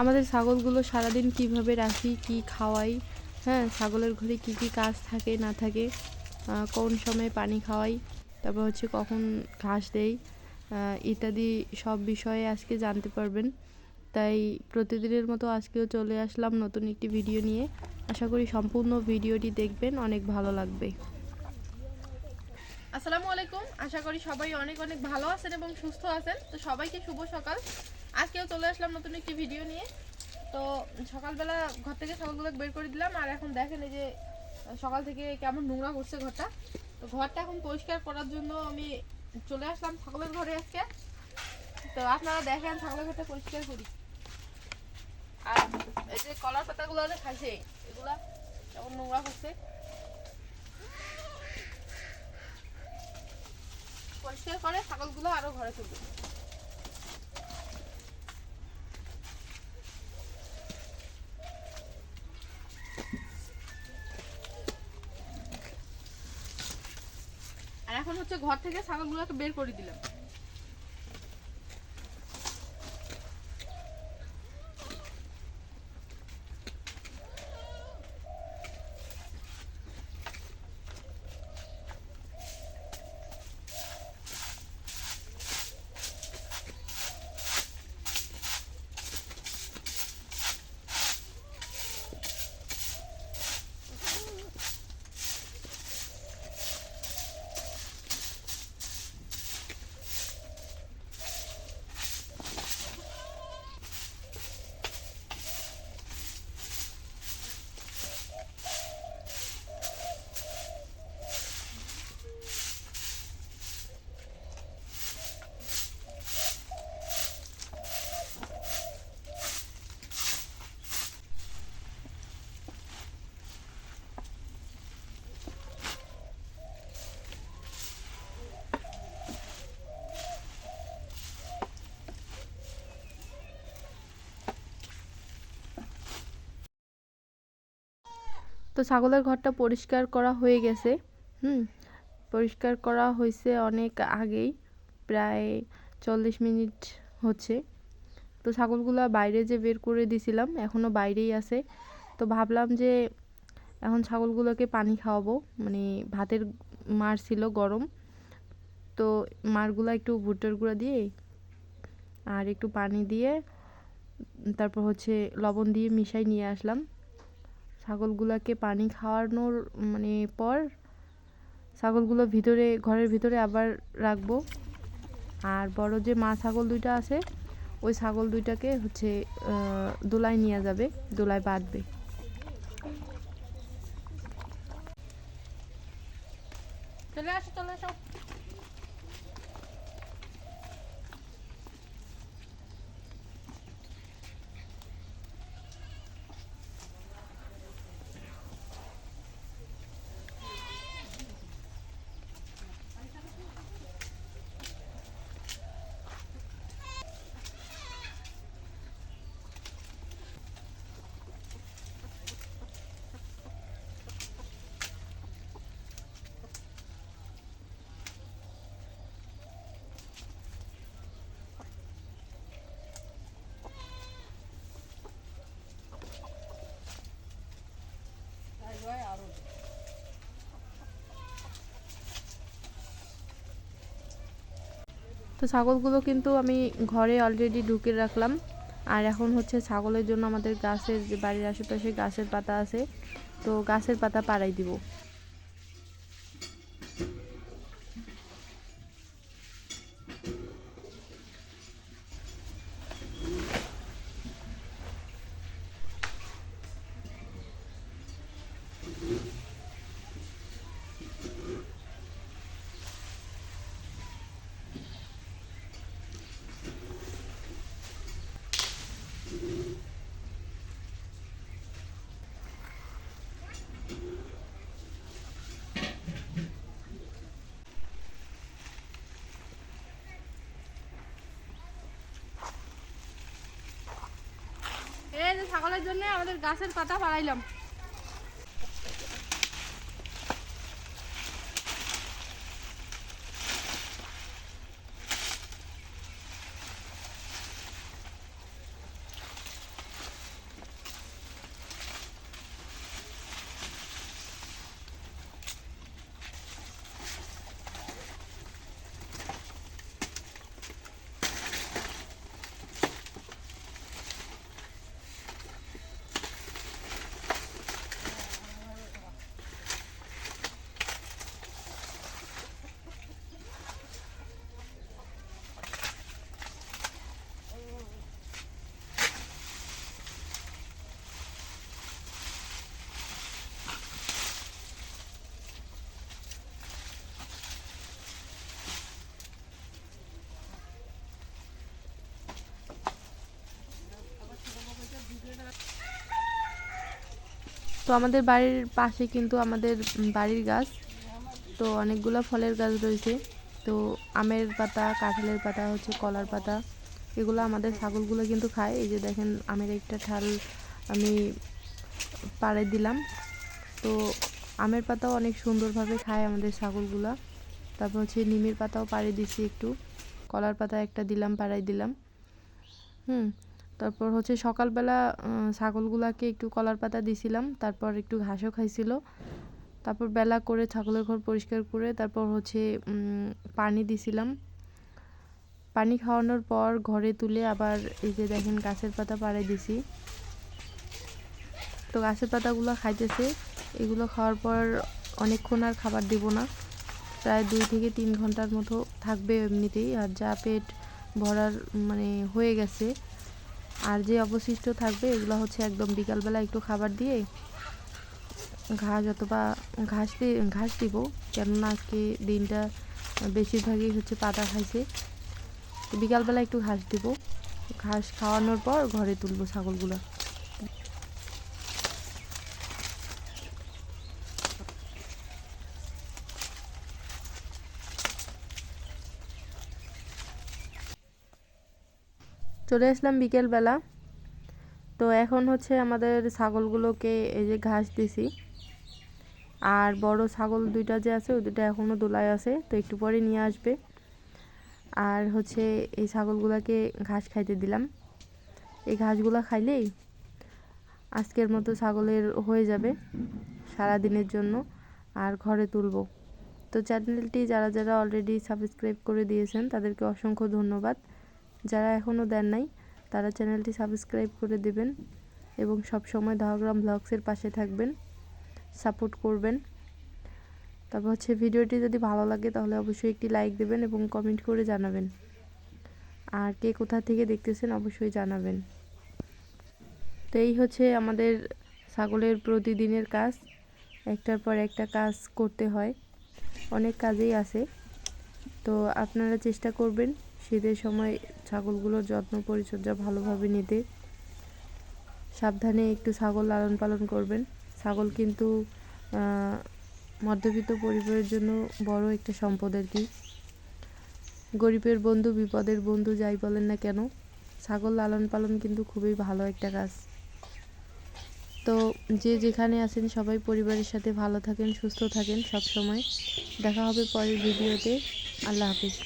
আমাদের ছাগলগুলো সারাদিন কীভাবে রাখি, কি খাওয়াই হ্যাঁ ছাগলের ঘরে কি কি কাজ থাকে, না থাকে কোন সময় পানি খাওয়াই, তারপর হচ্ছে কখন ঘাস দেই ইত্যাদি সব বিষয়ে আজকে জানতে পারবেন। তাই প্রতিদিনের মতো আজকেও চলে আসলাম নতুন একটি ভিডিও নিয়ে। আশা করি সম্পূর্ণ ভিডিওটি দেখবেন, অনেক ভালো লাগবে। আসসালামু আলাইকুম। আশা করি সবাই অনেক অনেক ভালো আছেন এবং সুস্থ আছেন। তো সবাইকে শুভ সকাল। আজকেও চলে আসলাম নতুন একটি ভিডিও নিয়ে। তো সকালবেলা ঘর থেকে ছাগলগুলো বের করে দিলাম, আর এখন দেখেন এই যে সকাল থেকে কেমন নোংরা করছে ঘরটা। তো ঘরটা এখন পরিষ্কার করার জন্য আমি চলে আসলাম ছাগলের ঘরে আজকে। তো আপনারা দেখেন ছাগলের ঘরটা পরিষ্কার করি। আর এই যে কলার পাতাগুলো খাইছে, এগুলা কেমন নোংরা করছে। পরিষ্কার করে ছাগলগুলো আরও ঘরে তুলবে। এখন হচ্ছে ঘর থেকে ছাগলগুলোকে বের করে দিলাম। ছাগলের ঘরটা পরিষ্কার করা হয়ে গেছে। হুম, পরিষ্কার করা হয়েছে অনেক আগেই, প্রায় চল্লিশ মিনিট হচ্ছে। তো ছাগলগুলো বাইরে যে বের করে দিছিলাম এখনও বাইরেই আছে। তো ভাবলাম যে এখন ছাগলগুলোকে পানি খাওয়াবো মানে ভাতের মার ছিল গরম। তো মারগুলো একটু ভুট্টার গুঁড়া দিয়ে আর একটু পানি দিয়ে তারপর হচ্ছে লবণ দিয়ে মিশাই নিয়ে আসলাম। ছাগলগুলোকে পানি খাওয়ানোর মানে পর ছাগলগুলো ভিতরে, ঘরের ভিতরে আবার রাখব। আর বড় যে মা ছাগল দুইটা আছে, ওই ছাগল দুইটাকে হচ্ছে দোলায় নিয়ে যাবে, দোলায় বাঁধবে। চলে আসো চলে আসো। তো ছাগলগুলো কিন্তু আমি ঘরে অলরেডি ঢুকে রাখলাম। আর এখন হচ্ছে ছাগলের জন্য আমাদের গাছের যে বাড়ির আশেপাশে গাছের পাতা আছে, তো গাছের পাতা পাড়াই দিব। যে জন্য আমাদের গাছের পাতা পাড়াইলাম তো আমাদের বাড়ির পাশে কিন্তু আমাদের বাড়ির গাছ, তো অনেকগুলো ফলের গাছ রয়েছে। তো আমের পাতা, কাঁঠালের পাতা, হচ্ছে কলার পাতা, এগুলো আমাদের ছাগলগুলো কিন্তু খায়। এই যে দেখেন, আমের একটা ঠাল আমি পাড়ে দিলাম। তো আমের পাতাও অনেক সুন্দরভাবে খায় আমাদের ছাগলগুলা। তারপর হচ্ছে নিমের পাতাও পাড়ে দিছি একটু। কলার পাতা একটা দিলাম পাড়াই দিলাম। হুম তারপর হচ্ছে সকালবেলা ছাগলগুলাকে একটু কলার পাতা দিছিলাম, তারপর একটু ঘাসও খাইছিল। তারপর বেলা করে ছাগলের ঘর পরিষ্কার করে তারপর হচ্ছে পানি দিছিলাম। পানি খাওয়ানোর পর ঘরে তুলে আবার এই যে দেখেন গাছের পাতা পাড়ে দিছি। তো গাছের পাতাগুলো খাইতেছে, এগুলো খাওয়ার পর অনেকক্ষণ আর খাবার দিব না। প্রায় দুই থেকে তিন ঘণ্টার মতো থাকবে এমনিতেই, আর যা পেট ভরার মানে হয়ে গেছে। আর যে অবশিষ্ট থাকবে, এগুলো হচ্ছে একদম বিকালবেলা একটু খাবার দিয়ে ঘাস অথবা ঘাস দিয়ে ঘাস দিব। কেননা আজকে দিনটা বেশিরভাগই হচ্ছে পাতা খাইছে। বিকালবেলা একটু ঘাস দিব। ঘাস খাওয়ানোর পর ঘরে তুলবো ছাগলগুলো। চলে আসলাম বিকেলবেলা। তো এখন হচ্ছে আমাদের ছাগলগুলোকে এই যে ঘাস দিছি। আর বড় ছাগল দুইটা যে আছে ওই দুইটা এখনও দোলায় আছে, তো একটু পরে নিয়ে আসবে। আর হচ্ছে এই ছাগলগুলোকে ঘাস খাইতে দিলাম। এই ঘাসগুলো খাইলেই আজকের মতো ছাগলের হয়ে যাবে সারা দিনের জন্য, আর ঘরে তুলবো। তো চ্যানেলটি যারা যারা অলরেডি সাবস্ক্রাইব করে দিয়েছেন, তাদেরকে অসংখ্য ধন্যবাদ। যারা এখনও দেন নাই, তারা চ্যানেলটি সাবস্ক্রাইব করে দেবেন এবং সব সময় দহগ্রাম ব্লগসের পাশে থাকবেন, সাপোর্ট করবেন। তারপর হচ্ছে ভিডিওটি যদি ভালো লাগে, তাহলে অবশ্যই একটি লাইক দেবেন এবং কমেন্ট করে জানাবেন। আর কে কোথা থেকে দেখতেছেন, অবশ্যই জানাবেন। তো এই হচ্ছে আমাদের ছাগলের প্রতিদিনের কাজ। একটার পর একটা কাজ করতে হয়। অনেক কাজেই আছে। তো আপনারা চেষ্টা করবেন শীতের সময় ছাগলগুলোর যত্ন পরিচর্যা ভালোভাবে নিতে সাবধানে একটু ছাগল লালন পালন করবেন। ছাগল কিন্তু মধ্যবিত্ত পরিবারের জন্য বড় একটা সম্পদ আর কি। গরিবের বন্ধু, বিপদের বন্ধু যাই বলেন না কেন, ছাগল লালন পালন কিন্তু খুবই ভালো একটা কাজ। তো যে যেখানে আছেন সবাই পরিবারের সাথে ভালো থাকেন, সুস্থ থাকেন সব সময় দেখা হবে পরের ভিডিওতে। আল্লাহ হাফিজ।